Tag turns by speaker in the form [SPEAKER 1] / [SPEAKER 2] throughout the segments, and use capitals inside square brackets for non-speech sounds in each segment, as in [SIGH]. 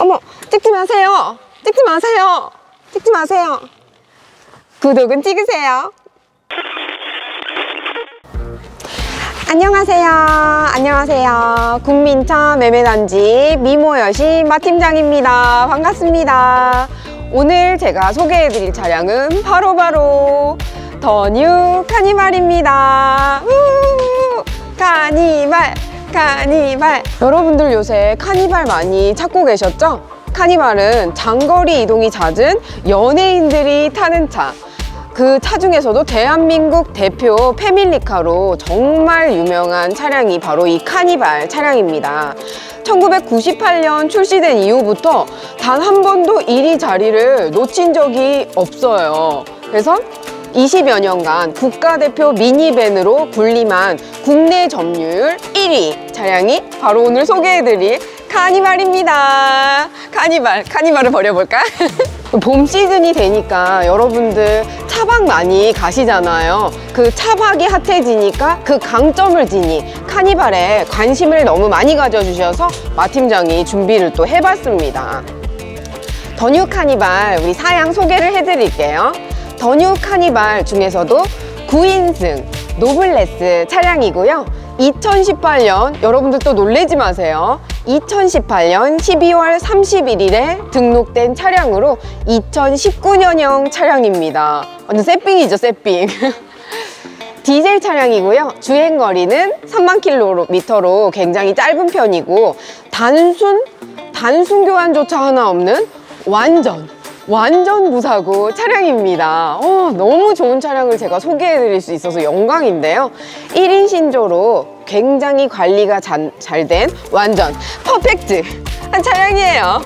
[SPEAKER 1] 어머, 찍지 마세요. 찍지 마세요. 찍지 마세요. 구독은 찍으세요. 안녕하세요. 안녕하세요. 국민차 매매단지 미모여신 마팀장입니다. 반갑습니다. 오늘 제가 소개해드릴 차량은 바로바로 더뉴 카니발입니다. 우! 카니발, 카니발. 여러분들 요새 카니발 많이 찾고 계셨죠? 카니발은 장거리 이동이 잦은 연예인들이 타는 차. 그차 중에서도 대한민국 대표 패밀리카로 정말 유명한 차량이 바로 이 카니발 차량입니다. 1998년 출시된 이후부터 단 한 번도 1위 자리를 놓친 적이 없어요. 그래서 20여 년간 국가대표 미니밴으로 군림한 국내 점유율 1위 차량이 바로 오늘 소개해드릴 카니발입니다. 카니발, 카니발을 버려볼까? [LAUGHS] 봄 시즌이 되니까 여러분들 차박 많이 가시잖아요. 그 차박이 핫해지니까 그 강점을 지니 카니발에 관심을 너무 많이 가져주셔서 마 팀장이 준비를 또 해봤습니다. 더뉴 카니발 우리 사양 소개를 해드릴게요. 더 뉴 카니발 중에서도 9인승 노블레스 차량이고요. 2018년 여러분들 또 놀래지 마세요. 2018년 12월 31일에 등록된 차량으로 2019년형 차량입니다. 완전 새삥이죠, 새삥. [LAUGHS] 디젤 차량이고요. 주행 거리는 3만 킬로미터로 굉장히 짧은 편이고 단순 단순 교환조차 하나 없는 완전 완전 무사고 차량입니다. 어, 너무 좋은 차량을 제가 소개해 드릴 수 있어서 영광인데요. 1인 신조로 굉장히 관리가 잘 된 완전 퍼펙트 한 차량이에요.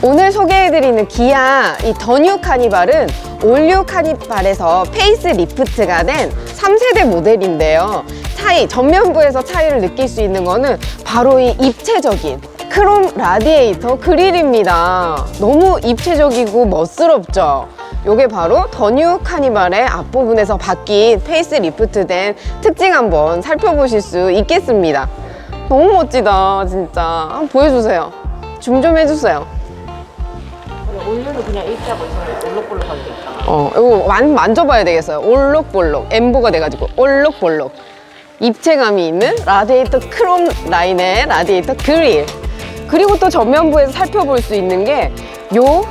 [SPEAKER 1] 오늘 소개해 드리는 기아 이 더뉴 카니발은 올뉴 카니발에서 페이스 리프트가 된 3세대 모델인데요. 차이, 전면부에서 차이를 느낄 수 있는 거는 바로 이 입체적인 크롬 라디에이터 그릴입니다. 너무 입체적이고 멋스럽죠? 요게 바로 더 뉴 카니발의 앞부분에서 바뀐 페이스 리프트된 특징 한번 살펴보실 수 있겠습니다. 너무 멋지다, 진짜. 한번 보여주세요. 줌 좀 해주세요.
[SPEAKER 2] 올려는 그냥 H하고 있으면 올록볼록하게 돼 있잖아.
[SPEAKER 1] 어, 이거 만, 만져봐야 되겠어요. 올록볼록. 엠보가 돼가지고 올록볼록. 입체감이 있는 라디에이터 크롬 라인의 라디에이터 그릴. 그리고 또 전면부에서 살펴볼 수 있는 게 요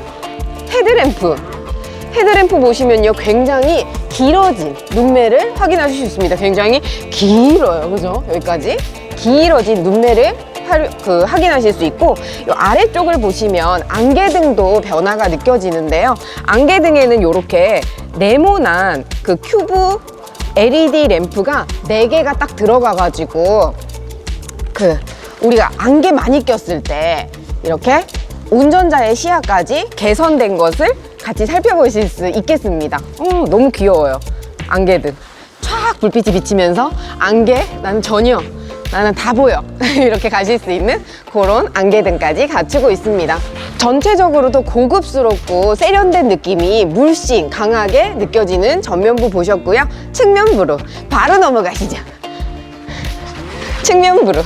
[SPEAKER 1] 헤드램프. 헤드램프 보시면요. 굉장히 길어진 눈매를 확인하실 수 있습니다. 굉장히 길어요. 그죠? 여기까지. 길어진 눈매를 활- 그 확인하실 수 있고 이 아래쪽을 보시면 안개등도 변화가 느껴지는데요. 안개등에는 이렇게 네모난 그 큐브 LED 램프가 네개가딱 들어가가지고 그 우리가 안개 많이 꼈을 때 이렇게 운전자의 시야까지 개선된 것을 같이 살펴보실 수 있겠습니다. 어, 너무 귀여워요. 안개등. 촥 불빛이 비치면서 안개 나는 전혀 나는 다 보여 [LAUGHS] 이렇게 가실 수 있는 그런 안개등까지 갖추고 있습니다. 전체적으로도 고급스럽고 세련된 느낌이 물씬 강하게 느껴지는 전면부 보셨고요. 측면부로 바로 넘어가시죠. 측면부로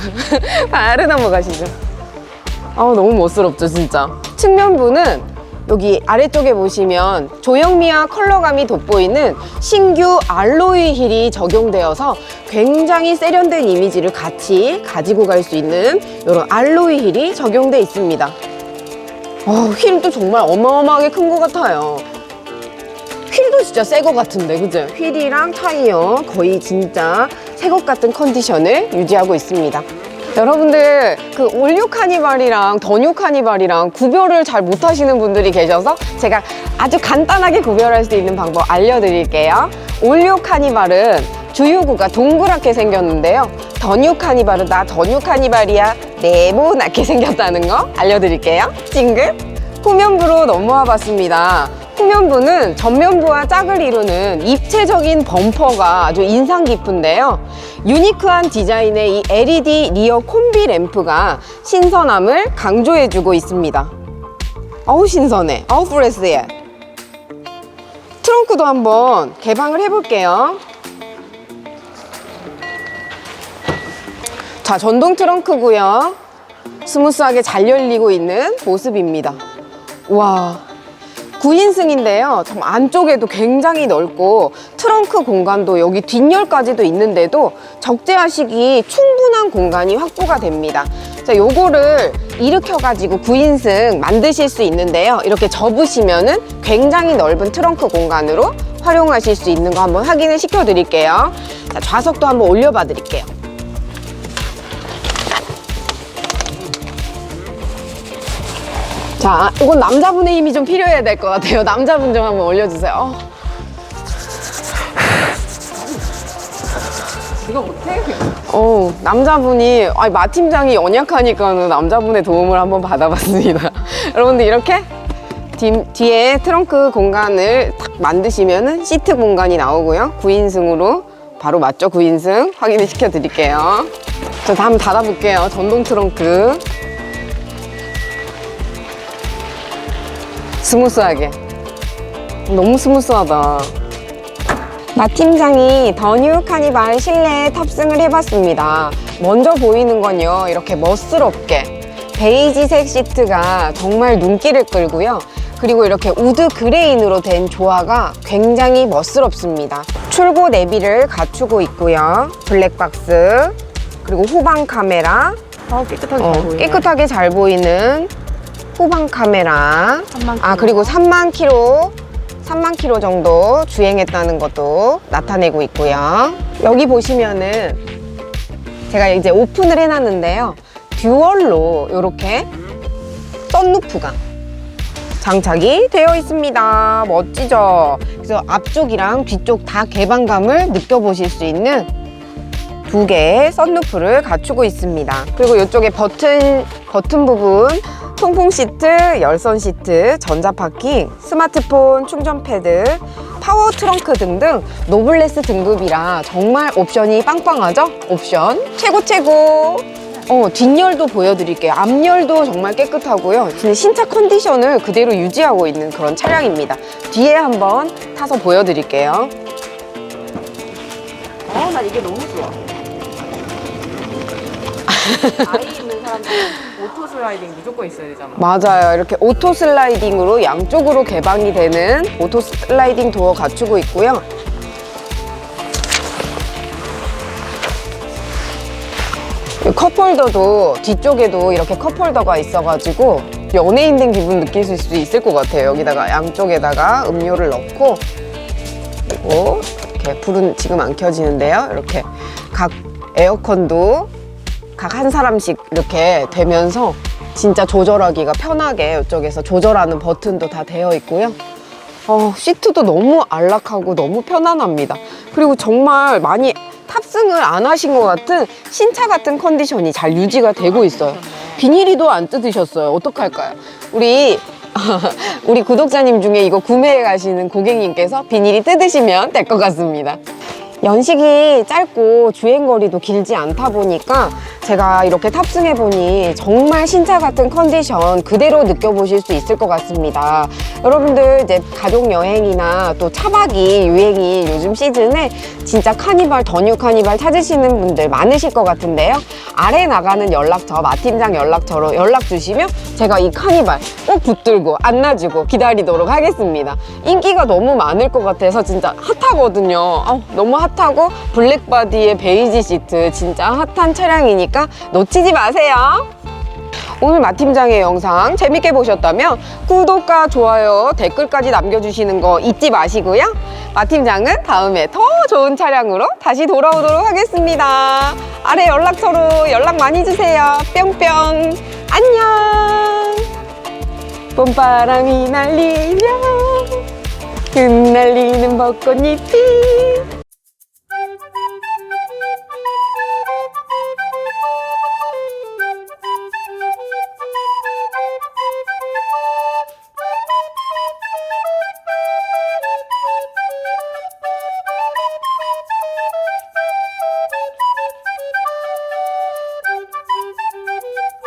[SPEAKER 1] 바로 넘어가시죠. 아 너무 멋스럽죠 진짜. 측면부는 여기 아래쪽에 보시면 조형미와 컬러감이 돋보이는 신규 알로이 힐이 적용되어서 굉장히 세련된 이미지를 같이 가지고 갈 수 있는 이런 알로이 힐이 적용돼 있습니다. 어, 휠도 정말 어마어마하게 큰 것 같아요. 휠도 진짜 새 것 같은데, 그죠? 휠이랑 타이어 거의 진짜 새것 같은 컨디션을 유지하고 있습니다. 여러분들 그 올뉴 카니발이랑 더뉴 카니발이랑 구별을 잘 못하시는 분들이 계셔서 제가 아주 간단하게 구별할 수 있는 방법 알려드릴게요. 올뉴 카니발은 주유구가 동그랗게 생겼는데요. 더뉴 카니발은 나 더뉴 카니발이야 네모나게 [LAUGHS] 생겼다는 거 알려드릴게요. 찡긋 후면부로 넘어와 봤습니다. 후면부는 전면부와 짝을 이루는 입체적인 범퍼가 아주 인상 깊은데요. 유니크한 디자인의 이 LED 리어 콤비 램프가 신선함을 강조해주고 있습니다. 어우 신선해. 어우 프레스해. 트렁크도 한번 개방을 해볼게요. 자, 전동 트렁크고요. 스무스하게 잘 열리고 있는 모습입니다. 와. 9인승인데요. 좀 안쪽에도 굉장히 넓고 트렁크 공간도 여기 뒷열까지도 있는데도 적재하시기 충분한 공간이 확보가 됩니다. 자, 요거를 일으켜가지고 9인승 만드실 수 있는데요. 이렇게 접으시면은 굉장히 넓은 트렁크 공간으로 활용하실 수 있는 거 한번 확인을 시켜 드릴게요. 자, 좌석도 한번 올려봐 드릴게요. 자, 이건 남자분의 힘이 좀 필요해야 될 것 같아요. [LAUGHS] 남자분 좀 한번 올려주세요. 어.
[SPEAKER 2] 이거 못해?
[SPEAKER 1] 어, 남자분이, 아니, 마팀장이 연약하니까는 남자분의 도움을 한번 받아봤습니다. [LAUGHS] 여러분들 이렇게 뒤, 뒤에 트렁크 공간을 탁 만드시면은 시트 공간이 나오고요. 9인승으로 바로 맞죠? 9인승 확인을 시켜 드릴게요. 자, 다음 닫아볼게요. 전동 트렁크. 스무스하게. 너무 스무스하다. 마 팀장이 더 뉴 카니발 실내에 탑승을 해봤습니다. 먼저 보이는 건요, 이렇게 멋스럽게 베이지색 시트가 정말 눈길을 끌고요. 그리고 이렇게 우드 그레인으로 된 조화가 굉장히 멋스럽습니다. 출고 내비를 갖추고 있고요. 블랙박스, 그리고 후방 카메라,
[SPEAKER 2] 아 깨끗하게
[SPEAKER 1] 어,
[SPEAKER 2] 잘 보이네.
[SPEAKER 1] 깨끗하게 잘 보이는 후방 카메라.
[SPEAKER 2] 3만
[SPEAKER 1] 아, 그리고 3만 킬로, 3만 킬로 정도 주행했다는 것도 나타내고 있고요. 여기 보시면은 제가 이제 오픈을 해놨는데요. 듀얼로 이렇게 썬루프가 장착이 되어 있습니다. 멋지죠? 그래서 앞쪽이랑 뒤쪽 다 개방감을 느껴보실 수 있는 두 개의 썬루프를 갖추고 있습니다. 그리고 이쪽에 버튼, 버튼 부분, 통풍 시트, 열선 시트, 전자 파킹, 스마트폰 충전 패드, 파워 트렁크 등등 노블레스 등급이라 정말 옵션이 빵빵하죠? 옵션 최고 최고! 어, 뒷열도 보여드릴게요. 앞열도 정말 깨끗하고요. 신차 컨디션을 그대로 유지하고 있는 그런 차량입니다. 뒤에 한번 타서 보여드릴게요.
[SPEAKER 2] 어 나 이게 너무 좋아. [LAUGHS] 아이 있는 사람들은 오토 슬라이딩 무조건 있어야 되잖아.
[SPEAKER 1] 맞아요. 이렇게 오토 슬라이딩으로 양쪽으로 개방이 되는 오토 슬라이딩 도어 갖추고 있고요. 이 컵홀더도 뒤쪽에도 이렇게 컵홀더가 있어가지고 연예인 된 기분 느끼실 수 있을 것 같아요. 여기다가 양쪽에다가 음료를 넣고 그리고 이렇게 불은 지금 안 켜지는데요. 이렇게 각 에어컨도 각 한 사람씩 이렇게 되면서 진짜 조절하기가 편하게 이쪽에서 조절하는 버튼도 다 되어 있고요. 어, 시트도 너무 안락하고 너무 편안합니다. 그리고 정말 많이 탑승을 안 하신 것 같은 신차 같은 컨디션이 잘 유지가 되고 있어요. 비닐이도 안 뜯으셨어요. 어떡할까요? 우리 [LAUGHS] 우리 구독자님 중에 이거 구매해 가시는 고객님께서 비닐이 뜯으시면 될 것 같습니다. 연식이 짧고 주행거리도 길지 않다 보니까 제가 이렇게 탑승해 보니 정말 신차 같은 컨디션 그대로 느껴보실 수 있을 것 같습니다. 여러분들 이제 가족 여행이나 또 차박이 유행이 요즘 시즌에 진짜 카니발, 더뉴 카니발 찾으시는 분들 많으실 것 같은데요. 아래 나가는 연락처, 마팀장 연락처로 연락 주시면 제가 이 카니발 꼭 붙들고 안 놔주고 기다리도록 하겠습니다. 인기가 너무 많을 것 같아서 진짜 핫하거든요. 아우, 너무 핫하고 블랙바디에 베이지 시트 진짜 핫한 차량이니까 놓치지 마세요. 오늘 마팀장의 영상 재밌게 보셨다면 구독과 좋아요, 댓글까지 남겨주시는 거 잊지 마시고요. 마팀장은 다음에 더 좋은 차량으로 다시 돌아오도록 하겠습니다. 아래 연락처로 연락 많이 주세요. 뿅뿅. 안녕. 봄바람이 날리며 흩날리는 벚꽃잎이